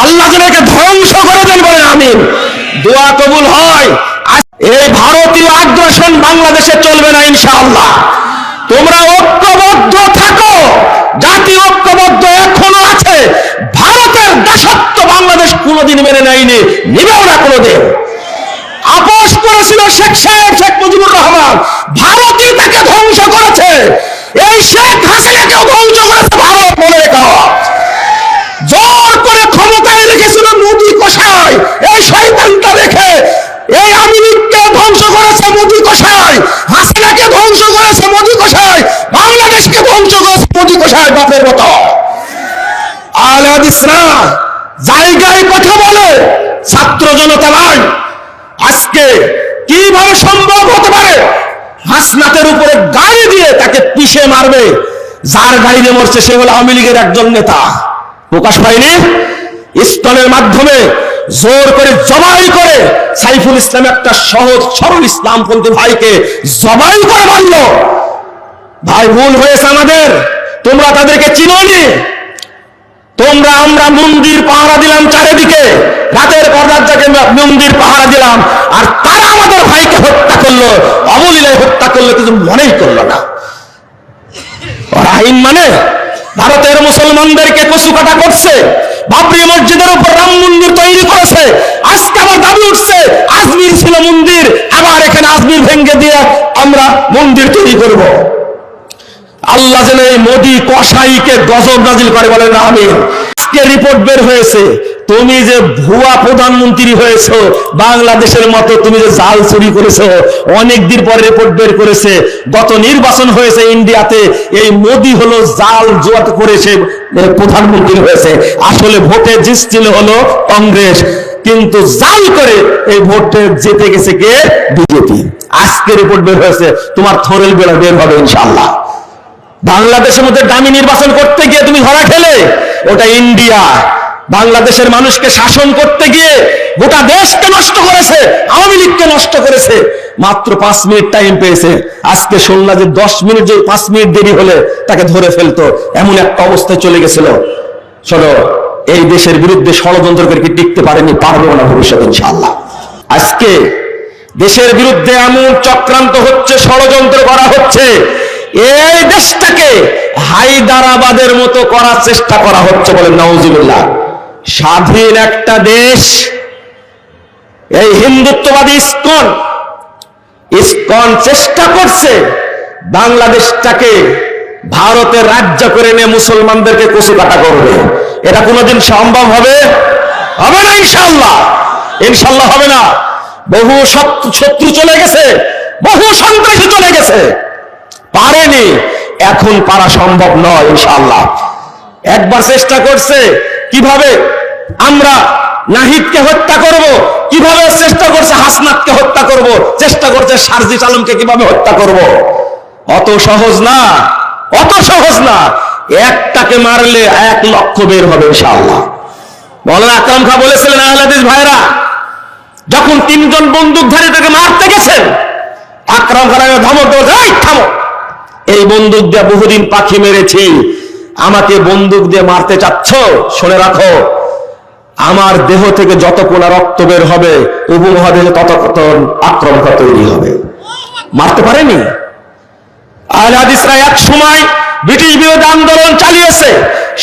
আল্লাহ যেন ধ্বংস করে দেন বলেন আমিন। দোয়া কবুল হয়। এই ভারতীয় আগ্রাসন বাংলাদেশে চলবে না ইনশাআল্লাহ। তোমরা ঐক্যবদ্ধ থাকো। জাতি ঐক্যবদ্ধ এখনও আছে। ভারতের দাসত্ব বাংলাদেশ কোনোদিন মেনে নেয়নি। নিবেও না কোনোদিন। আপোষ করেছিল শেখ সাহেব শেখ মুজিবুর রহমান ভারতই তাকে ধ্বংস করেছে এই শেখ হাসিনাকেও ধ্বংস করেছে ভারত মনে রেখো জোর করে ক্ষমতায় রেখেছিল মোদি কষাই এই শয়তানটা রেখে এই আমিরকে ধ্বংস করেছে মোদি কষাই হাসিনাকে ধ্বংস করেছে মোদি কষাই বাংলাদেশকে মোদি কষাই বাপের মতো। আল হাদিসরা জায়গায় কথা বলে, ছাত্র জনতা আজকে কীভাবে সম্ভব হতে পারে? হাসনাতের উপরে গাড়ি দিয়ে তাকে পিষে মারবে। যার গাড়িতে মরছে সে আওয়ামী লীগের একজন নেতা। প্রকাশ পায়নি? ইস্কনের মাধ্যমে জোর করে জবাই করে সাইফুল ইসলাম একটা সহজ, সরল ইসলামপন্থী ভাইকে জবাই করে মারল। ভাই, ভুল হয়েছে আমাদের। তোমরা তাদেরকে চিনোনি তোমরা আমরা মন্দির পাহারা দিলাম চারিদিকে। রাতের পর রাত যাকে মন্দির পাহারা দিলাম। আর তারা আমাদের ভাইকে হত্যা করল, অবলীলায় হত্যা করল কিছু মনেই করল না। রাহিম মানে ভারতের মুসলমানদেরকে কচু কাটা করছে, বাবরি মসজিদের উপর রাম মন্দির তৈরি করেছে। আজকে আবার দাবি উঠছে, আজমির ছিল মন্দির, আবার এখানে আজমির ভেঙ্গে দিয়ে আমরা মন্দির তৈরি করব। আল্লাহ যেন এই মোদি গজব নাজিল করে বলেন আমিন। আজকে রিপোর্ট বের হয়েছে তুমি যে ভুয়া প্রধানমন্ত্রী হয়েছো বাংলাদেশের মতো তুমি যে জাল চুরি করেছ অনেক দিন পরে রিপোর্ট বের করেছে। গত নির্বাচন হয়েছে ইন্ডিয়াতে এই মোদি হলো জাল জোয়াত করেছে এ, প্রধানমন্ত্রী হয়েছে। আসলে ভোটে জিতছিল হলো কংগ্রেস কিন্তু জাল করে এই ভোটে জিতে গেছে কে? বিজেপি। আজকে রিপোর্ট বের হয়েছে তোমার থরেল বেলা বের হবে ইনশাআল্লাহ। বাংলাদেশের মধ্যে দামি নির্বাচন করতে গিয়ে তুমি ধরা খেলে, ওটা ইন্ডিয়া। বাংলাদেশের মানুষকে শাসন করতে গিয়ে গোটা দেশকে নষ্ট করেছে, আওয়ামী লীগকে নষ্ট করেছে। মাত্র পাঁচ মিনিট টাইম পেয়েছে। আজকে শুনলা যে দশ মিনিট যে পাঁচ মিনিট দেরি হলে তাকে ধরে ফেলতো, এমন একটা অবস্থায় চলে গেছিল। শোনো, এই দেশের বিরুদ্ধে ষড়যন্ত্র করে কি টিকতে পারেনি? পারবে না ভবিষ্যৎ ইনশাআল্লাহ। আজকে দেশের বিরুদ্ধে এমন চক্রান্ত হচ্ছে, ষড়যন্ত্র করা হচ্ছে এই দেশটাকে হায়দারাবাদের মতো করার চেষ্টা করা হচ্ছে বলে নওজিবুল্লাহ স্বাধীন একটা দেশ, এই হিন্দুত্ববাদী ইস্কন ইস্কন চেষ্টা করছে বাংলাদেশটাকে ভারতের রাজ্য করে নিয়ে মুসলমানদেরকে কচু কাটা করবে। এটা কোনোদিন সম্ভব হবে? হবে না ইনশাল্লাহ ইনশাল্লাহ হবে না। বহু শত্রু চলে গেছে, বহু সন্ত্রাসী চলে গেছে। পারেনি। এখন পারা সম্ভব নয় ইনশাআল্লাহ। একবার চেষ্টা করছে, কীভাবে আমরা নাহিদকে হত্যা করব, কীভাবে চেষ্টা করছে হাসনাতকে হত্যা করব, চেষ্টা করছে সারজিস আলমকে কীভাবে হত্যা করব? অত সহজ না, অত সহজ না। একটাকে মারলে এক লক্ষ বের হবে ইনশাআল্লাহ। বলেন আকরাম খা বলেছিলেন আহলাদিস ভাইরা, যখন তিনজন বন্দুকধারী তাকে মারতে গেছেন, আকরাম খান ধমক এই থামো। এই বন্দুক দিয়ে বহুদিন পাখি মেরেছি। আমাকে বন্দুক দিয়ে মারতে চাচ্ছ? শুনে রাখো। আমার দেহ থেকে যত কোনা রক্ত বের হবে উপমহাদেশে তত কত আক্রমণ তৈরি হবে। মারতে পারেনি? এক সময় ব্রিটিশ বিরোধী আন্দোলন চালিয়েছে,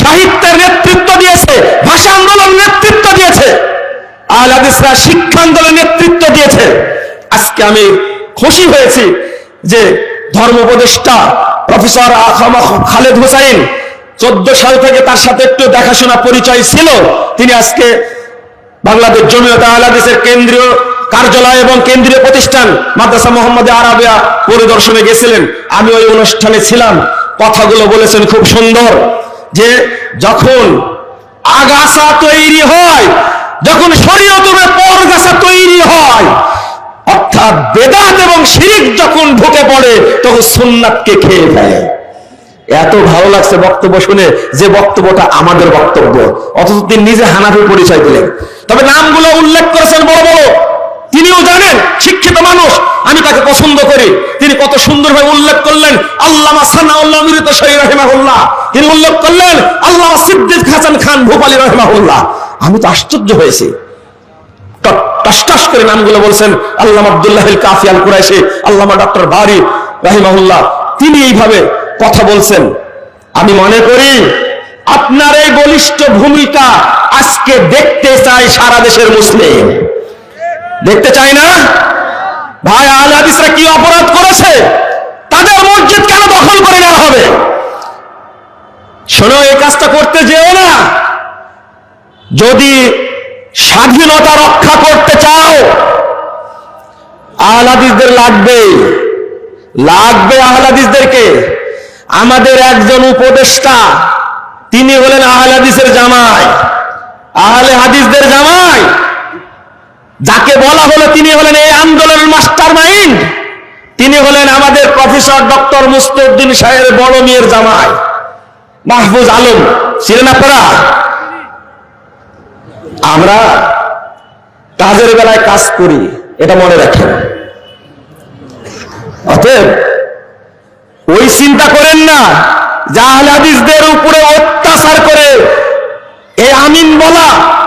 সাহিত্যের নেতৃত্ব দিয়েছে, ভাষা আন্দোলন নেতৃত্ব দিয়েছে। আহলে হাদিসরা শিক্ষা আন্দোলন নেতৃত্ব দিয়েছে। আজকে আমি খুশি হয়েছি যে ধর্ম উপদেষ্টা প্রফেসর খালেদ হুসাইন, চোদ্দ সাল থেকে তার সাথে একটু দেখাশোনা পরিচয় ছিল। তিনি আজকে বাংলাদেশ জমিয়ত আহলাদিসের কেন্দ্রীয় কার্যালয় এবং কেন্দ্রীয় প্রতিষ্ঠান মাদ্রাসা মোহাম্মদ আরাবিয়া পরিদর্শনে গেছিলেন। আমি ওই অনুষ্ঠানে ছিলাম। কথাগুলো বলেছেন খুব সুন্দর যে যখন আগাছা তৈরি হয়, যখন শরীয়তের পরগাছা তৈরি হয় অর্থাৎ বেদাত এবং শিরিক যখন ঢুকে পড়ে, তখন সুন্নাতকে খেয়ে ফেলে। এত ভালো লাগছে বক্তব্য শুনে যে বক্তব্যটা আমাদের বক্তব্য। অথচ তিনি নিজে হানাফি পরিচয় দিলেন। তবে নামগুলো উল্লেখ করেছেন বড় বড়। তিনিও জানেন, শিক্ষিত মানুষ, আমি তাকে পছন্দ করি। তিনি কত সুন্দরভাবে উল্লেখ করলেন, আল্লামা সানাউল্লাহ মিরিত শহীদ রহিমাহুল্লাহ। তিনি উল্লেখ করলেন, আল্লামা সিদ্দিক হাসান খান ভোপালী রহিমাহুল্লাহ। আমি তো আশ্চর্য হয়েছি। টসটস করে নামগুলো বলছেন আল্লামা আব্দুল্লাহ কাফি আল কুরাইশি, আল্লামা ডক্টর বারি রাহিমাহুল্লাহ। তিনি এইভাবে কথা বলছেন। আমি মনে করি আপনার এই বলিষ্ঠ ভূমিকা আজকে দেখতে চাই সারা দেশের মুসলিম। দেখতে চাই না? ভাই, আল হাদিসরা কি অপরাধ করেছে? তাদের মসজিদ কেন দখল করে নেওয়া হবে? শোনো, এই কাজটা করতে যেও না। যদি স্বাধীনতা রক্ষা করতে চাও, আহলাদিসদের লাগবে। লাগবে আহলাদিসদেরকে। আমাদের একজন উপদেষ্টা, তিনি হলেন আহলাদিসের জামাই। আহলে হাদিসদের জামাই। যাকে বলা হলো তিনি হলেন এই আন্দোলনের মাস্টার মাইন্ড তিনি হলেন আমাদের প্রফেসর ডক্টর মুস্তউদ্দিন সাহেবের বড় মেয়ের জামাই। মাহফুজ আলম, ছিলেন আপনারা? আমরা কাজের বেলায় কাজ করি, এটা মনে রাখেন। অতএব ওই চিন্তা করেন না জাহাল হাদিসদের উপরে অত্যাচার করে এই আমিন বলা,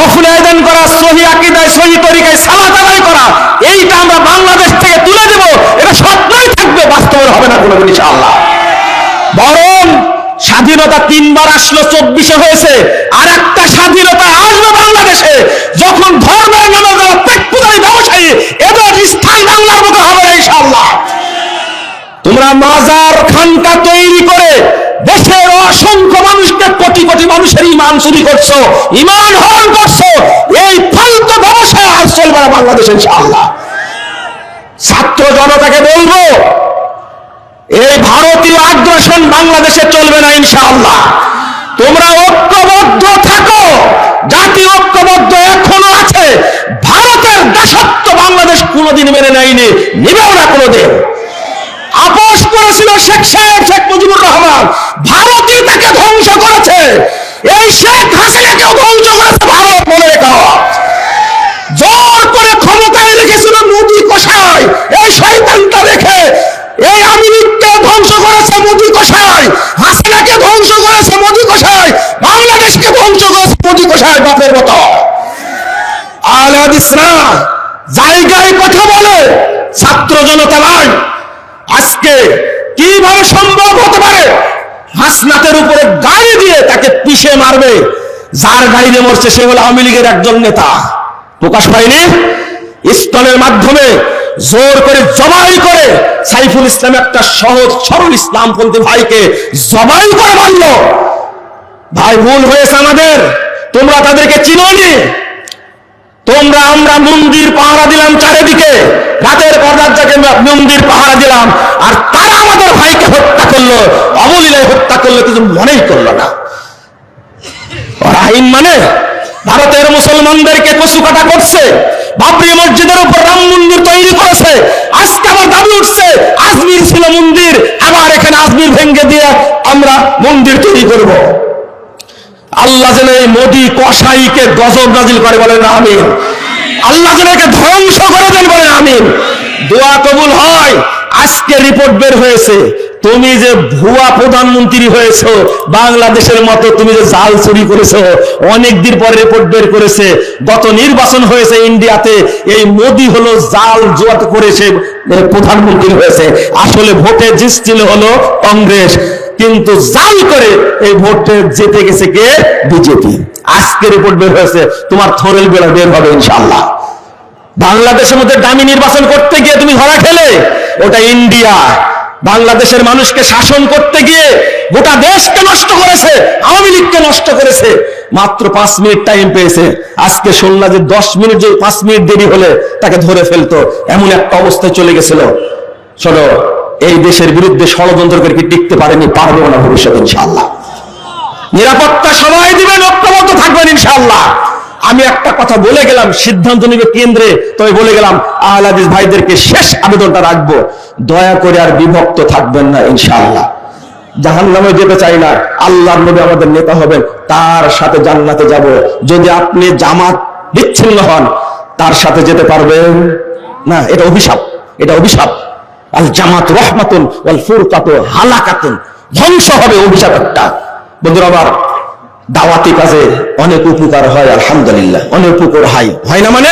রফুল আয়দান করা, সহি আকিদায়, সহি তরিকায় সালাত আদায় করা, এইটা আমরা বাংলাদেশ থেকে তুলে দেব, এটা স্বপ্নই থাকবে বাস্তবে হবে না কোনোদিন ইনশাআল্লাহ। বরং স্বাধীনতা তিনবার আসলো, চব্বিশে হয়েছে। আর একটা স্বাধীনতা আসবে বাংলাদেশে। যখন ধর্মের নামে যারা পেট পূজারী ব্যবসায়ী এদের স্থায়ী বাংলার মতো হবে না ইনশাআল্লাহ। তোমরা মাজার খানকা তৈরি করে দেশের অসংখ্য মানুষকে কোটি কোটি মানুষের ইমান চুরি করছ ইমান হরণ করছ, এই ফালতু ব্যবসায় আর চলবে না বাংলাদেশ ইনশাআল্লাহ। ছাত্র জনতাকে বলব এই ভারতীয় আগ্রাসন বাংলাদেশে চলবে না ইনশাআল্লাহ। তোমরা ঐক্যবদ্ধ থাকো। জাতি ঐক্যবদ্ধ এখনও আছে। ভারতের দাসত্ব বাংলাদেশ কোনোদিন মেনে নেয়নি। নিবেও না কোনোদিন। আপোষ করেছিল শেখ সাহেব, শেখ মুজিবুর রহমান। ভারতই তাকে ধ্বংস করেছে। এই শেখ হাসিনাকেও ধ্বংস করেছে ভারত মনে রেখো জোর করে ক্ষমতায় রেখেছিল মোদী কোষায় এই শয়তানটা রেখে এই আমিরিককে ধ্বংস করেছে মোদী হাসিনাকে ধ্বংস করেছে মোদী কোষায় বাংলাদেশকে ধ্বংস করেছে মোদী কোষায় বাপের মতো। আলাদিসরা জায়গায় কথা বলে, ছাত্র জনতা নয় আজকে কীভাবে সম্ভব হতে পারে? হাসনাতের উপরে গাড়ি দিয়ে তাকে পিষে মারবে। যার গাড়িতে মরছে সে হলো আওয়ামী লীগের একজন নেতা। প্রকাশ পায়নি? স্থলের মাধ্যমে জোর করে জবাই করে সাইফুল ইসলাম একটা সহজ, সরল ইসলাম ইসলামপন্থী ভাইকে জবাই করে মারল ভাই, ভুল হয়েছে আমাদের। তোমরা তাদেরকে চিনোনি। তোমরা আমরা মন্দির পাহারা দিলাম চারিদিকে। রাতের পর রাত জাগে মন্দির পাহারা দিলাম। আর তারা আমাদের ভাইকে হত্যা করল। অবলীলায় হত্যা করল কিছু মনেই করল না। মানে ভারতের মুসলমানদেরকে কচু কাটা করছে, বাবরি মসজিদের উপর রাম মন্দির তৈরি করেছে, আজকে আবার দাবি উঠছে, আজমির ছিল মন্দির আবার এখানে আজমির ভেঙ্গে দিয়ে আমরা মন্দির তৈরি করব। আল্লাহ এই মোদি কসাইকে গজব নাজিল করে বলেন, আমিন। আল্লাহ যেন ধ্বংস করে দেন বলেন, আমিন। দোয়া কবুল হয়, আজকে রিপোর্ট বের হয়েছে। তুমি যে ভুয়া প্রধানমন্ত্রী হয়েছো, বাংলাদেশের মতো তুমি যে জাল চুরি করেছ, অনেক দিন পরে রিপোর্ট বের করেছে, গত নির্বাচন হয়েছে ইন্ডিয়াতে, এই মোদি হলো জাল জোয়াত করেছে প্রধানমন্ত্রী হয়েছে। আসলে ভোটে জিতছিল হলো কংগ্রেস, কিন্তু জাল করে এই ভোটে জিতে গেছে কে? বিজেপি। আজকে রিপোর্ট বের হয়েছে, তোমার থরেল বেলা বের হবে ইনশাল্লাহ বাংলাদেশের মধ্যে দামি নির্বাচন করতে গিয়ে তুমি ধরা খেলে, ওটা ইন্ডিয়া। বাংলাদেশের মানুষকে শাসন করতে গিয়ে গোটা দেশকে নষ্ট করেছে, আওয়ামী লীগকে নষ্ট করেছে। মাত্র পাঁচ মিনিট টাইম পেয়েছে। আজকে শুনলা যে দশ মিনিট, যে পাঁচ মিনিট দেরি হলে তাকে ধরে ফেলতো, এমন একটা অবস্থায় চলে গেছিল। শোনো, এই দেশের বিরুদ্ধে ষড়যন্ত্র করে কি টিকতে পারেনি, পারবে না ভবিষ্যৎ ইনশাল্লাহ নিরাপত্তা সবাই দিবেন, ঐক্যবদ্ধ থাকবেন ইনশাল্লাহ আমি একটা কথা বলে গেলাম, সিদ্ধান্ত নিবে কেন্দ্রে, তবে বলে গেলাম, আহলাদিস ভাইদেরকে শেষ আবেদনটা রাখব। দয়া করে আর বিভক্ত থাকবেন না, ইনশাআল্লাহ। জাহান নামে যেতে চাই না, আল্লাহর নবী আমাদের নেতা হবেন, তার সাথে জান্নাতে যাব। যদি আপনি জামাত বিচ্ছিন্ন হন, তার সাথে যেতে পারবেন? না, এটা অভিশাপ এটা অভিশাপ। আল জামাত রহমাতুন, ওয়াল ফুরকাতু হালাকাতুন। ধ্বংস হবে অভিশাপ একটা। বন্ধুরা আমার দাওয়াতি কাজে অনেক উপকার হয়, আলহামদুলিল্লাহ। অনেক উপকার হয়। হয় না মানে?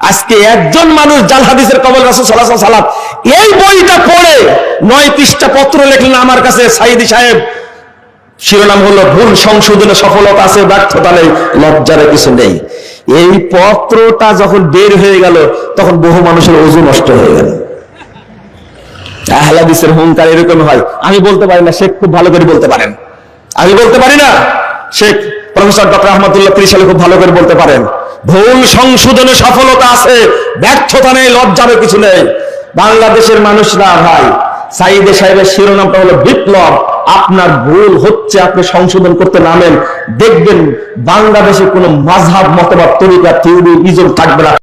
আজকে একজন মানুষ জাল হাদিসের কবল রাসূল আলাইহি সাল্লাম এই বইটা পড়ে নয় পৃষ্ঠা পত্র লিখলেন আমার কাছে সাইদি সাহেব। শিরোনাম হলো, ভুল সংশোধনে সফলতা আছে, ব্যর্থতা নেই, লজ্জার কিছু নেই। এই পত্রটা যখন বের হয়ে গেল, তখন বহু মানুষের ওজন নষ্ট হয়ে গেল। আহলাদিসের হুঙ্কার এরকম হয়। আমি বলতে পারি না, শেখ খুব ভালো করে বলতে পারেন। আমি বলতে পারি না? শেখ প্রফেসর ডক্টর আহমদুল্লাহ ত্রিশালে খুব ভালো করে বলতে পারেন, ভুল সংশোধনে সফলতা আছে, ব্যর্থতা নেই, লজ্জারও কিছু নেই। বাংলাদেশের মানুষরা ভাই, সাইদে সাহেবের শিরোনামটা হলো বিপ্লব। আপনার ভুল হচ্ছে, আপনি সংশোধন করতে নামেন। দেখবেন বাংলাদেশে কোনো মাঝহাব, মতবাদ, তরিকা থিওরি ইজম থাকবে না।